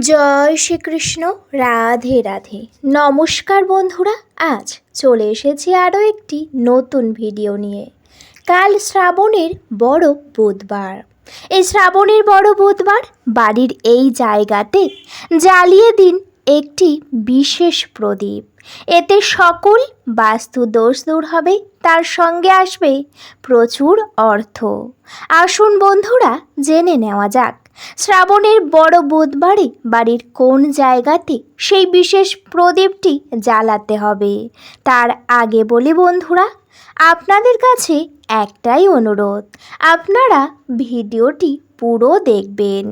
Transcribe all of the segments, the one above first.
জয় শ্রীকৃষ্ণ, রাধে রাধে। নমস্কার বন্ধুরা, আজ চলে এসেছি আরও একটি নতুন ভিডিও নিয়ে। কাল শ্রাবণের বড় বুধবার। এই শ্রাবণের বড় বুধবার বাড়ির এই জায়গাতে জ্বালিয়ে দিন একটি বিশেষ প্রদীপ। এতে সকল বাস্তু দোষ দূর হবে, তার সঙ্গে আসবে প্রচুর অর্থ। আসুন বন্ধুরা, জেনে নেওয়া যাক। শ্রাবণের বড় বুধবারে বাড়ির কোন জায়গাতে সেই বিশেষ প্রদীপটি জ্বালাতে হবে? তার আগে বলি বন্ধুরা, আপনাদের কাছে একটাই অনুরোধ, আপনারা ভিডিওটি পুরো দেখবেন।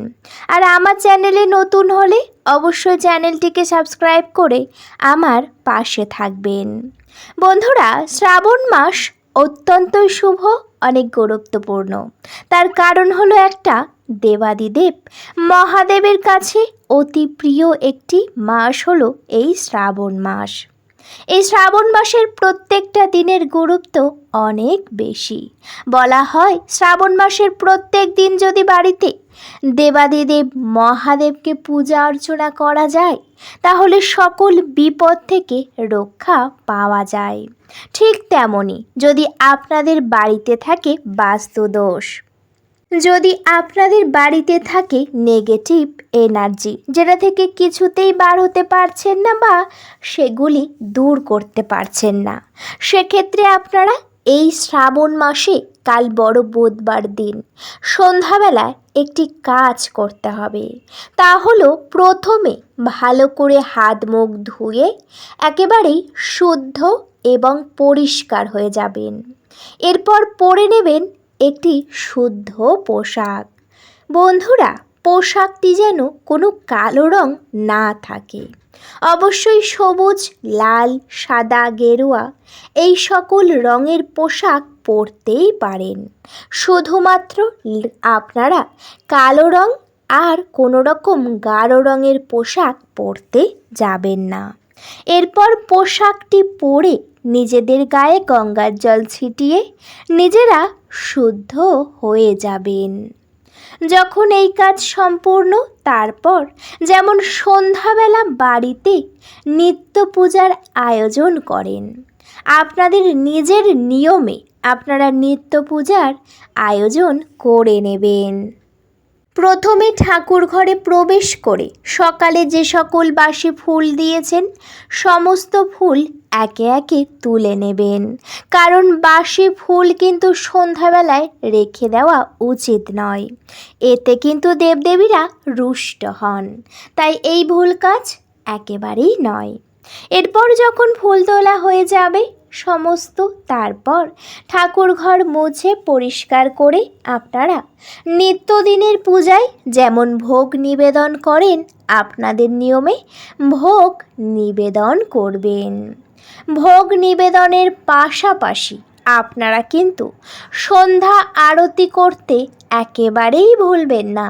আর আমার চ্যানেলে নতুন হলে অবশ্যই চ্যানেলটিকে সাবস্ক্রাইব করে আমার পাশে থাকবেন। বন্ধুরা, শ্রাবণ মাস অত্যন্তই শুভ, অনেক গুরুত্বপূর্ণ। তার কারণ হলো একটা দেবাদিদেব। মহাদেবের কাছে অতি প্রিয় একটি মাস হলো এই শ্রাবণ মাস। এই শ্রাবণ মাসের প্রত্যেকটা দিনের গুরুত্ব অনেক বেশি। বলা হয় শ্রাবণ মাসের প্রত্যেক দিন যদি বাড়িতে দেবাদিদেব মহাদেবকে পূজা অর্চনা করা যায়, তাহলে সকল বিপদ থেকে রক্ষা পাওয়া যায়। ঠিক তেমনই যদি আপনাদের বাড়িতে থাকে বাস্তুদোষ, যদি আপনাদের বাড়িতে থাকে নেগেটিভ এনার্জি যেটা থেকে কিছুতেই বার হতে পারছেন না বা সেগুলি দূর করতে পারছেন না, সেক্ষেত্রে আপনারা এই শ্রাবণ মাসে কাল বড় বুধবার দিন। সন্ধ্যাবেলায় একটি কাজ করতে হবে। তা হলো প্রথমে ভালো করে হাত মুখ ধুয়ে একেবারেই শুদ্ধ এবং পরিষ্কার হয়ে যাবেন। এরপর পরে নেবেন একটি শুদ্ধ পোশাক। বন্ধুরা পোশাকটি যেন কোনো কালো রং না থাকে। অবশ্যই সবুজ, লাল, সাদা, গেরুয়া এই সকল রঙের পোশাক পরতেই পারেন। শুধুমাত্র আপনারা কালো রং আর কোনো রকম গাঢ় রঙের পোশাক পরতে যাবেন না। এরপর পোশাকটি পরে নিজেদের গায়ে গঙ্গার জল ছিটিয়ে নিজেরা শুদ্ধ হয়ে যাবেন। যখন এই কাজ সম্পূর্ণ, তারপর যেমন সন্ধ্যাবেলা বাড়িতে নিত্য পূজার আয়োজন করেন। আপনাদের নিজের নিয়মে আপনারা নিত্য পূজার আয়োজন করে নেবেন। প্রথমে ঠাকুর ঘরে প্রবেশ করে সকালে যে সকল বাসি ফুল দিয়েছেন, সমস্ত ফুল একে একে তুলে নেবেন। কারণ বাসি ফুল কিন্তু সন্ধ্যাবেলায় রেখে দেওয়া উচিত নয়। এতে কিন্তু দেবদেবীরা রুষ্ট হন। তাই এই ভুল কাজ একেবারেই নয়। এরপর যখন ফুল তোলা হয়ে যাবে সমস্ত তারপর ঠাকুর ঘর মুছে পরিষ্কার করে আপনারা নিত্যদিনের পূজায় যেমন ভোগ নিবেদন করেন, আপনাদের নিয়মে ভোগ নিবেদন করবেন। ভোগ নিবেদনের পাশাপাশি আপনারা কিন্তু সন্ধ্যা আরতি করতে একেবারেই ভুলবেন না।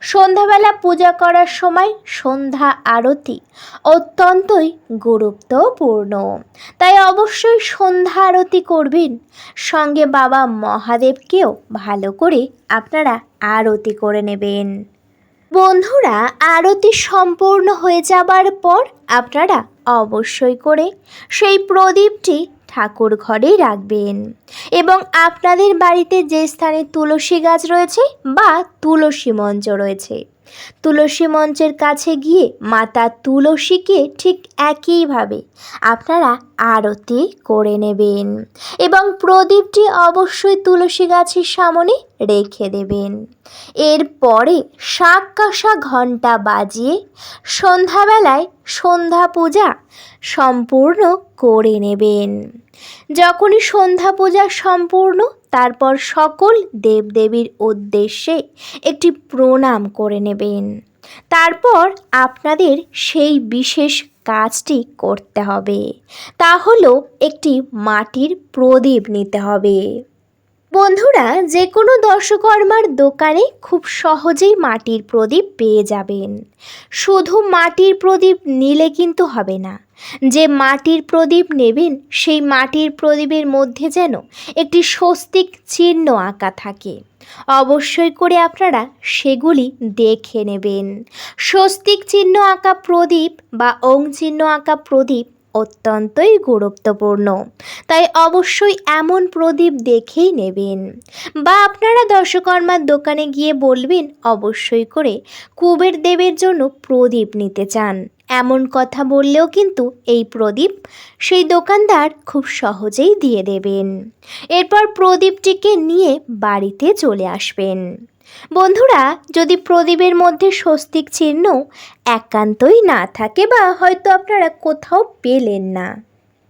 সন্ধ্যাবেলা পূজা করার সময় সন্ধ্যা আরতি অত্যন্তই গুরুত্বপূর্ণ। তাই অবশ্যই সন্ধ্যা আরতি করবেন। সঙ্গে বাবা মহাদেবকেও ভালো করে আপনারা আরতি করে নেবেন। বন্ধুরা, আরতি সম্পূর্ণ হয়ে যাবার পর আপনারা অবশ্যই করে সেই প্রদীপটি ঠাকুর ঘরেই রাখবেন। এবং আপনাদের বাড়িতে যে স্থানে তুলসী গাছ রয়েছে বা তুলসী মঞ্চ রয়েছে, তুলসী মঞ্চের কাছে গিয়ে মাতা তুলসীকে ঠিক একইভাবে আপনারা আরতি করে নেবেন এবং প্রদীপটি অবশ্যই তুলসী গাছের সামনে রেখে দেবেন। এরপরে শাক কাঁসা ঘণ্টা বাজিয়ে সন্ধ্যাবেলায় সন্ধ্যা পূজা সম্পূর্ণ করে নেবেন। যখনই সন্ধ্যা পূজা সম্পূর্ণ, তারপর সকল দেবদেবীর উদ্দেশ্যে একটি প্রণাম করে নেবেন। তারপর আপনাদের সেই বিশেষ কাজটি করতে হবে। তা হলো একটি মাটির প্রদীপ নিতে হবে। বন্ধুরা যে কোনো দর্শকর্মার দোকানে খুব সহজেই মাটির প্রদীপ পেয়ে যাবেন। শুধু মাটির প্রদীপ নিলে কিন্তু হবে না। যে মাটির প্রদীপ নেবেন, সেই মাটির প্রদীপের মধ্যে যেন একটি স্বস্তিক চিহ্ন আঁকা থাকে। অবশ্যই করে আপনারা সেগুলি দেখে নেবেন। স্বস্তিক চিহ্ন আঁকা প্রদীপ বা ওং চিহ্ন আঁকা প্রদীপ অত্যন্তই গুরুত্বপূর্ণ। তাই অবশ্যই এমন প্রদীপ দেখেই নেবেন। বা আপনারা দর্শকর্মার দোকানে গিয়ে বলবেন, অবশ্যই করে কুবের দেবের জন্য প্রদীপ নিতে চান। এমন কথা বললেও কিন্তু এই প্রদীপ সেই দোকানদার খুব সহজেই দিয়ে দেবেন। এরপর প্রদীপটিকে নিয়ে বাড়িতে চলে আসবেন। বন্ধুরা, যদি প্রদীপের মধ্যে স্বস্তিক চিহ্ন একান্তই না থাকে বা হয়তো আপনারা কোথাও পেলেন না,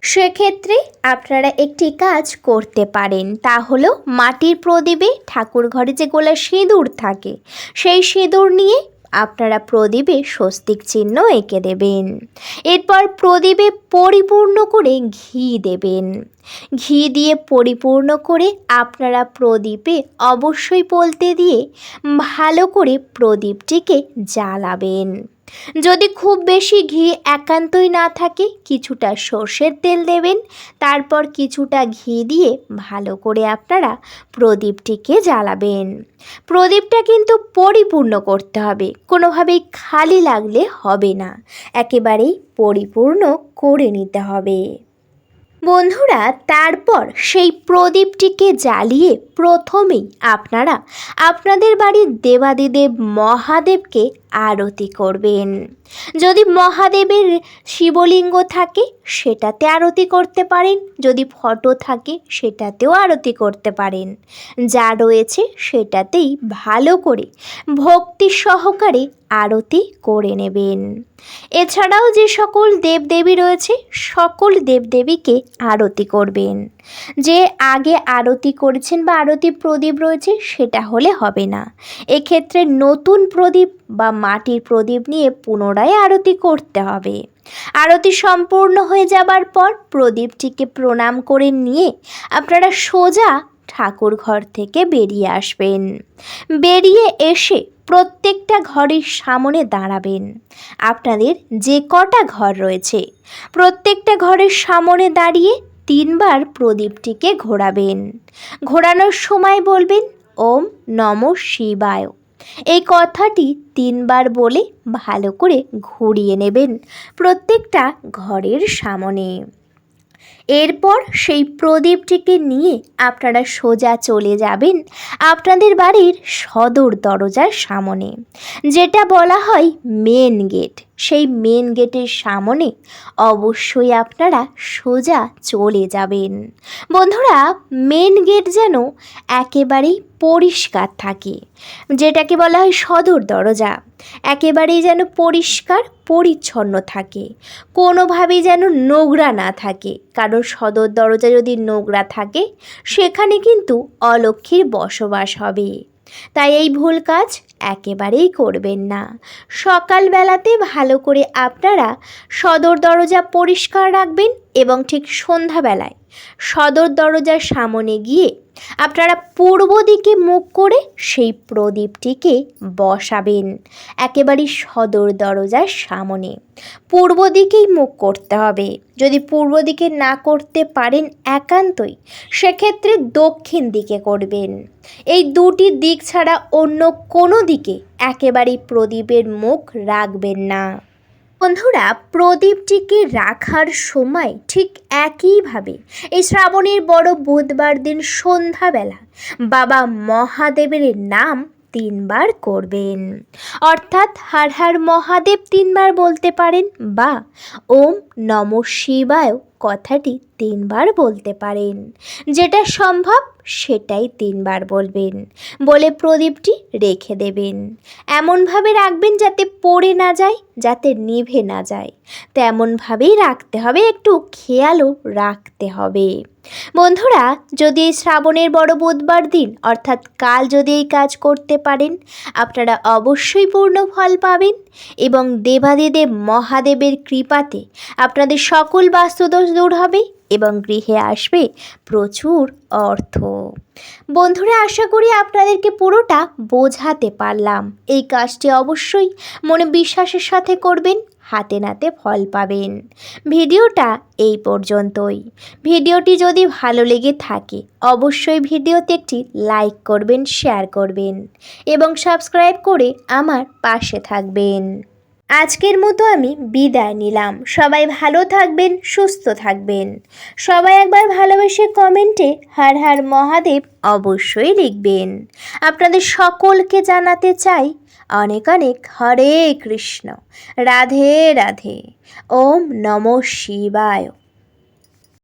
সেক্ষেত্রে আপনারা একটি কাজ করতে পারেন। তা হলো মাটির প্রদীপে ঠাকুর ঘরে যে গোলা সিঁদুর থাকে, সেই সিঁদুর নিয়ে আপনারা প্রদীপে স্বস্তিক চিহ্ন এঁকে দেবেন। এরপর প্রদীপে পরিপূর্ণ করে ঘি দেবেন। ঘি দিয়ে পরিপূর্ণ করে আপনারা প্রদীপে অবশ্যই পলতে দিয়ে ভালো করে প্রদীপটিকে জ্বালাবেন। যদি খুব বেশি ঘি একান্তই না থাকে, কিছুটা সর্ষের তেল দেবেন। তারপর কিছুটা ঘি দিয়ে ভালো করে আপনারা প্রদীপটিকে জ্বালাবেন। প্রদীপটা কিন্তু পরিপূর্ণ করতে হবে, কোনোভাবেই খালি লাগলে হবে না। একেবারেই পরিপূর্ণ করে নিতে হবে। বন্ধুরা তারপর সেই প্রদীপটিকে জ্বালিয়ে প্রথমেই আপনারা আপনাদের বাড়ির দেবাদিদেব মহাদেবকে আরতি করবেন। যদি মহাদেবের শিবলিঙ্গ থাকে, সেটাতে আরতি করতে পারেন। যদি ফটো থাকে, সেটাতেও আরতি করতে পারেন। যা রয়েছে, সেটাতেই ভালো করে ভক্তি সহকারে আরতি করে নেবেন। এছাড়াও যে সকল দেবদেবী রয়েছে, সকল দেবদেবীকে আরতি করবেন। যে আগে আরতি করেছেন বা আরতি প্রদীপ রয়েছে, সেটা হলে হবে না। এক্ষেত্রে নতুন প্রদীপ বা মাটির প্রদীপ নিয়ে পুনরায় আরতি করতে হবে। আরতি সম্পূর্ণ হয়ে যাবার পর প্রদীপটিকে প্রণাম করে নিয়ে আপনারা সোজা ঠাকুর ঘর থেকে বেরিয়ে আসবেন। বেরিয়ে এসে প্রত্যেকটা ঘরের সামনে দাঁড়াবেন। আপনাদের যে কটা ঘর রয়েছে, প্রত্যেকটা ঘরের সামনে দাঁড়িয়ে তিনবার প্রদীপটিকে ঘোরাবেন। ঘোরানোর সময় বলবেন, ওম নম শিবায়। এই কথাটি তিনবার বলে ভালো করে ঘুরিয়ে নেবেন প্রত্যেকটা ঘরের সামনে। এরপর সেই প্রদীপটিকে নিয়ে আপনারা সোজা চলে যাবেন আপনাদের বাড়ির সদর দরজার সামনে, যেটা বলা হয় মেন গেট সেই মেন গেটের সামনে অবশ্যই আপনারা সোজা চলে যাবেন। বন্ধুরা মেন গেট যেন একেবারেই পরিষ্কার থাকে, যেটাকে বলা হয় সদর দরজা। একেবারেই যেন পরিষ্কার, পরিচ্ছন্ন থাকে। কোনোভাবেই যেন নোংরা না থাকে। কারণ সদর দরজা যদি নোংরা থাকে, সেখানে কিন্তু অলক্ষীর বসবাস হবে। তাই এই ভুল কাজ একেবারেই করবেন না। সকালবেলাতে ভালো করে আপনারা সদর দরজা পরিষ্কার রাখবেন এবং ঠিক সন্ধ্যাবেলায় সদর দরজার সামনে গিয়ে আপনারা পূর্ব দিকে মুখ করে সেই প্রদীপটিকে বসাবেন। একেবারে সদর দরজার সামনে। পূর্ব দিকেই মুখ করতে হবে। যদি পূর্ব দিকে না করতে পারেন একান্তই, সেক্ষেত্রে দক্ষিণ দিকে করবেন। এই দুটি দিক ছাড়া অন্য কোনো দিকে একেবারেই প্রদীপের মুখ রাখবেন না। বন্ধুরা, প্রদীপটিকে রাখার সময় ঠিক একইভাবে এই শ্রাবণের বড় বুধবার দিন সন্ধ্যাবেলা বাবা মহাদেবের নাম তিনবার করবেন। অর্থাৎ হার হার মহাদেব তিনবার বলতে পারেন বা ওম নম শিবায় কথাটি তিনবার বলতে পারেন। যেটা সম্ভব সেটাই তিনবার বলবেন বলে প্রদীপটি রেখে দেবেন। এমনভাবে রাখবেন যাতে পড়ে না যায়, যাতে নিভে না যায়। তেমনভাবেই রাখতে হবে, একটু খেয়ালও রাখতে হবে। বন্ধুরা, যদি এই শ্রাবণের বড় বুধবার দিন, অর্থাৎ কাল যদি এই কাজ করতে পারেন, আপনারা অবশ্যই পূর্ণ ফল পাবেন এবং দেবাদিদেব মহাদেবের কৃপাতে আপনাদের সকল বাস্তুদোষ দূর হবে এবং গৃহে আসবে প্রচুর অর্থ। বন্ধুরা, আশা করি আপনাদেরকে পুরোটা বোঝাতে পারলাম। এই কাজটি অবশ্যই মনে বিশ্বাসের সাথে করবেন হাতে নাতে ফল পাবেন। ভিডিওটা এই পর্যন্তই। ভিডিওটি যদি ভালো লেগে থাকে, অবশ্যই ভিডিওতে একটি লাইক করবেন, শেয়ার করবেন এবং সাবস্ক্রাইব করে আমার পাশে থাকবেন। আজকের মতো আমি বিদায় নিলাম। সবাই ভালো থাকবেন, সুস্থ থাকবেন। সবাই একবার ভালোবেসে কমেন্টে হার হার মহাদেব অবশ্যই লিখবেন। আপনাদের সকলকে জানাতে চাই অনেক অনেক হরে কৃষ্ণ। রাধে রাধে। ওম নম শিবায়।